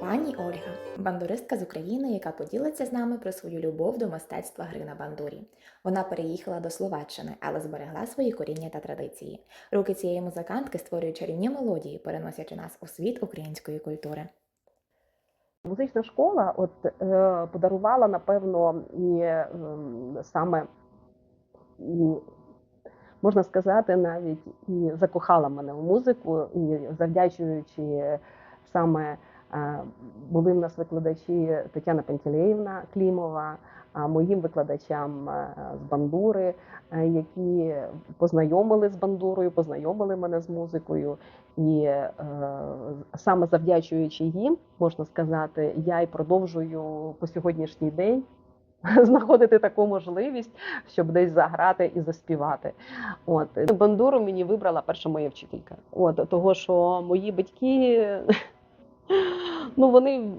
Пані Ольга, бандуристка з України, яка поділиться з нами про свою любов до мистецтва гри на бандурі. Вона переїхала до Словаччини, але зберегла свої коріння та традиції. Руки цієї музикантки створюють чарівні мелодії, переносячи нас у світ української культури. Музична школа от, е, подарувала, напевно, і ем, саме, і, можна сказати, навіть і закохала мене в музику, і завдячуючи саме е, були в нас викладачі Тетяна Пантелеївна Клімова, моїм викладачам е, з бандури, е, які познайомили з бандурою, познайомили мене з музикою. І е, саме завдячуючи їм, можна сказати, я й продовжую по сьогоднішній день знаходити таку можливість, щоб десь заграти і заспівати. От бандуру мені вибрала перша моя вчителька. От того, що мої батьки, ну вони.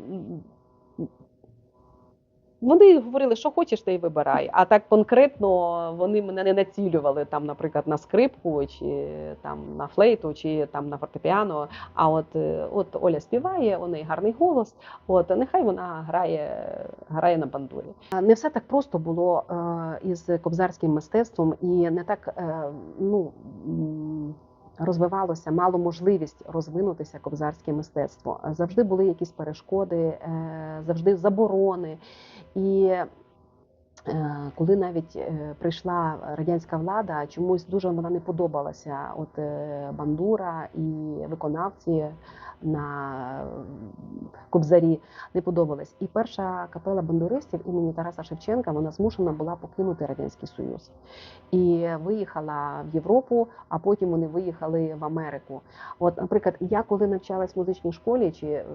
Вони говорили, що хочеш, ти й вибирай. А так конкретно вони мене не націлювали там, наприклад, на скрипку, чи там на флейту, чи там на фортепіано. А от, е, от Оля співає, у неї гарний голос. От нехай вона грає, грає на бандурі. Не все так просто було е, із кобзарським мистецтвом, і не так е, ну. Розвивалося, мало можливість розвинутися кобзарське мистецтво. Завжди були якісь перешкоди, е, завжди заборони. І коли навіть е, прийшла радянська влада, чомусь дуже вона не подобалася. От е, бандура і виконавці на кобзарі не подобались. І перша капела бандуристів імені Тараса Шевченка вона змушена була покинути радянський союз і виїхала в Європу, а потім вони виїхали в Америку. От, наприклад, я коли навчалась в музичній школі чи е,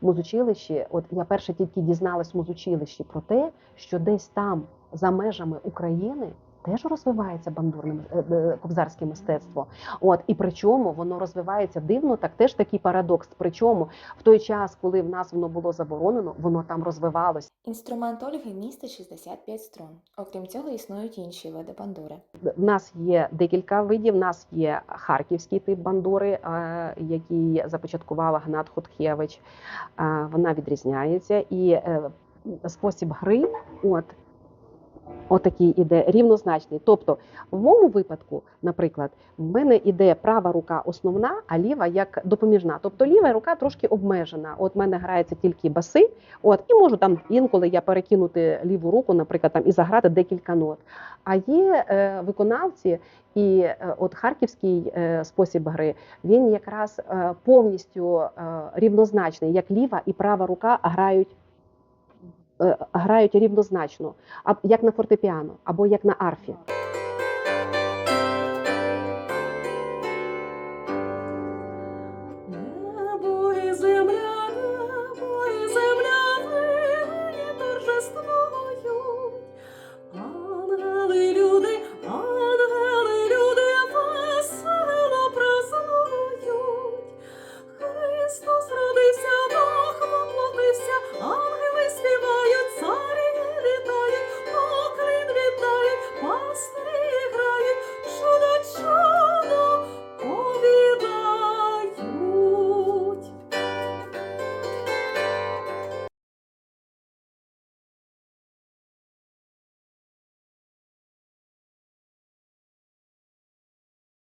в музучилищі, от я перше тільки дізналась в музучилищі про те, що десь там за межами України. Теж розвивається бандурне е, кобзарське мистецтво. От і причому воно розвивається дивно, так теж такий парадокс. Причому в той час, коли в нас воно було заборонено, воно там розвивалося. Інструмент Ольги містить 65 струн. Окрім цього, існують інші види бандури. В нас є декілька видів. В нас є харківський тип бандури, е, який започаткував Гнат Хотхевич. Е, Вона відрізняється. І спосіб гри, от. Отакий іде рівнозначний. Тобто, в моєму випадку, наприклад, в мене іде права рука основна, а ліва як допоміжна. Тобто ліва рука трошки обмежена. От в мене граються тільки баси, от і можу там інколи я перекинути ліву руку, наприклад, там і заграти декілька нот. А є е, виконавці, і е, от харківський е, спосіб гри він якраз е, повністю е, рівнозначний, як ліва і права рука грають. Е, Грають рівнозначно, як на фортепіано або як на арфі.